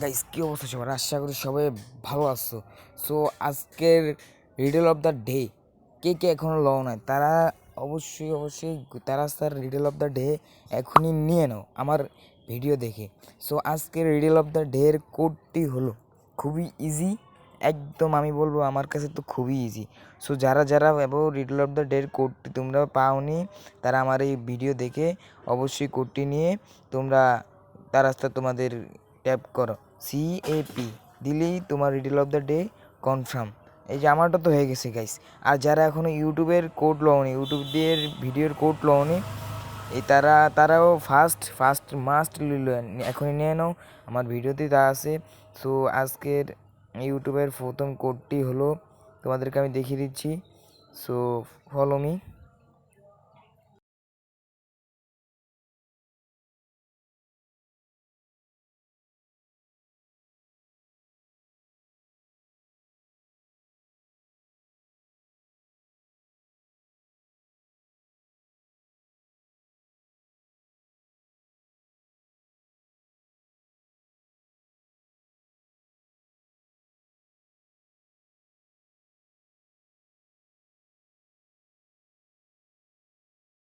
Guys কী অবস্থা সবার? আশা করি সবাই ভালো আছো। সো আজকের রিডেল অফ দ্য ডে কে কে এখনও লও নাই, তারা অবশ্যই অবশ্যই তারা sir riddle of the day এখনই নিয়ে নাও আমার ভিডিও দেখে। সো আজকের রিডেল অফ দ্য ডে এর কোডটি হলো খুবই ইজি একদম আমি বলব আমার কাছে তো খুবই ইজি সো যারা যারা এবং রিডেল অফ দ্য ডে এর কোডটি তোমরা পাওনি, তারা আমার এই ভিডিও দেখে অবশ্যই কোডটি নিয়ে তোমরা, তার তোমাদের ট্যাপ করো। সি এ পি দিলেই তোমার riddle of the day confirm এই যে আমারটা তো হয়ে গেছে গাইস আর যারা এখনও ইউটিউবের কোড লওনি ইউটিউব দিয়ে ভিডিওর কোড লওনি, এই তারা, তারাও ফার্স্ট ফার্স্ট মাস্ট এখনই নিয়ে নাও। আমার ভিডিওতে তা আছে। সো আজকের ইউটিউবের প্রথম কোডটি হলো, তোমাদেরকে আমি দেখিয়ে দিচ্ছি। So follow me